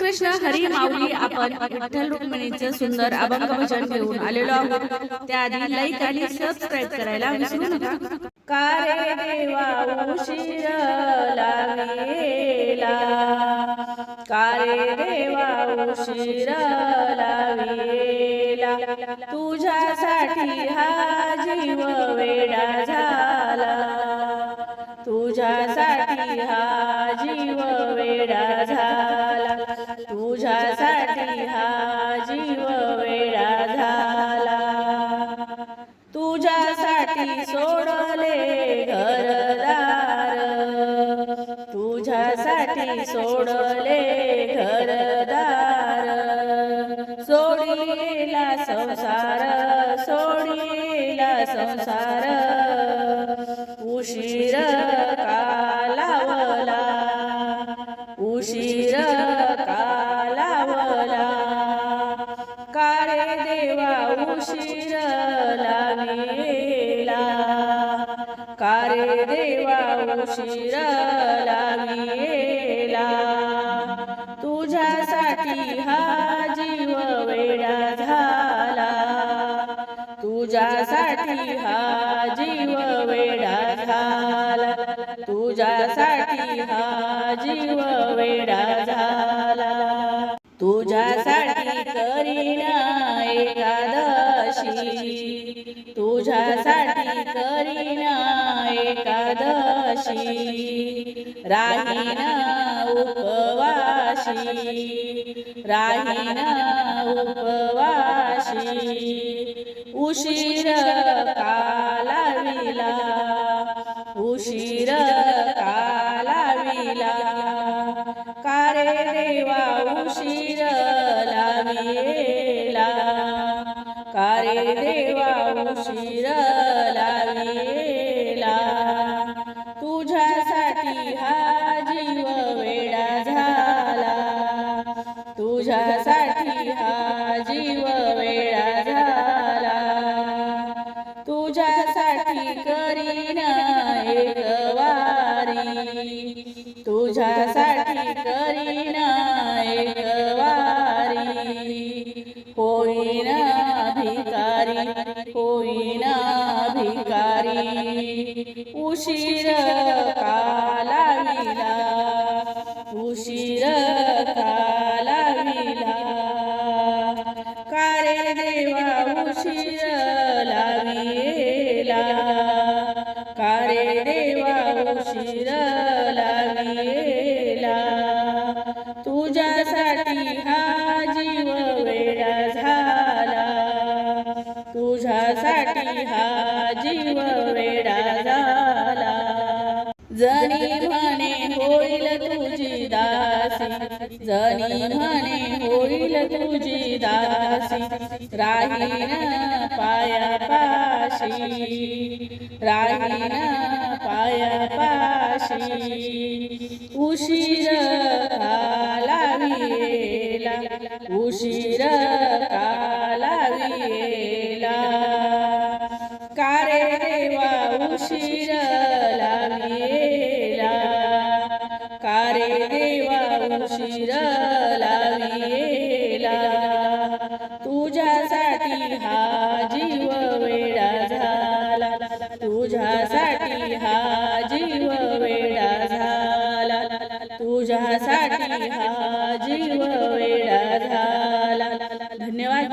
कृष्ण हरी माऊली आपण विठ्ठल रुक्मिणीचं सुंदर अभंग भजन घेऊन आलेलो आहोत. त्याआधी लाईक आणि सबस्क्राईब करायला विसरू नका. का रे देवा उशीर लावेला. का रे देवा उशीर लावेला. तुझ्यासाठी हा जीव वेडा झाला. तुझ्यासाठी हा जीव वेडा झाला. तुझ्यासाठी हा जीव वेळा झाला. तुझ्यासाठी सोडले घरदार. तुझ्यासाठी सोडले घरदार. सोडले उशीर लागेला. कारे देवा उशीर लागेला? तुझ्यासाठी हा जीव वेडा झाला. तुझ्यासाठी हा जीव वेडा झाला. तुझ्यासाठी हा जीव वेडा झाला. तुझ्यासाठी करीना एकादशी. तुझ्यासाठी करीना एकादशी. राहीन उपवाशी. राहीन उपवाशी. उशीर कालाविला. उशीर कालाविला. अरे देवा उशीर लाविला तुझ्यासाठी हा जीव वेडा झाला. तुझ्यासाठी हा जीव वेडा झाला. तुझ्यासाठी करीन एक वारी. तुझ्यासाठी करीन एक वारी. होईन उशीर कालाविला उशीर कालाविला. कारे देवा उशीर लाविला? कारे देवा उशीर लाविला? तुझ्यासाठी हा जीव वेळा झाला. तुझ्यासाठी हा जीव वेडा झाला. जनी म्हणे होईल तुझी दासी. जनी म्हणे होईल तुझी दासी. राहीन पाया पाशी राहीन पाया पाशी उशीर कालाविला. उशीर कालाविला. कारे देवा उशीर कारे देवा उशीर लाविला तुझ्यासाठी हा जीव वेडा झाला. तुझ्यासाठी हा जीव वेडा झाला. तुझ्यासाठी हा जीव वेडा झाला. धन्यवाद